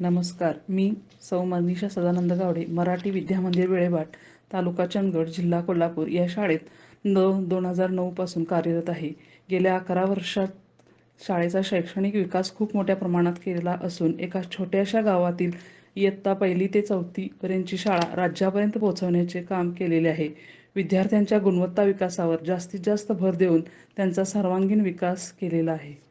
नमस्कार. मी सौ मनीषा सदानंद गावडे मराठी विद्यामंदिर वेळेवाट तालुका चंदगड जिल्हा कोल्हापूर या शाळेत नऊ दो, दोन हजार नऊपासून कार्यरत आहे. गेल्या अकरा वर्षात शाळेचा शैक्षणिक विकास खूप मोठ्या प्रमाणात केलेला असून एका छोट्याशा गावातील इयत्ता पहिली ते चौथीपर्यंतची शाळा राज्यापर्यंत पोहोचवण्याचे काम केलेले आहे. विद्यार्थ्यांच्या गुणवत्ता विकासावर जास्तीत जास्त भर देऊन त्यांचा सर्वांगीण विकास केलेला आहे.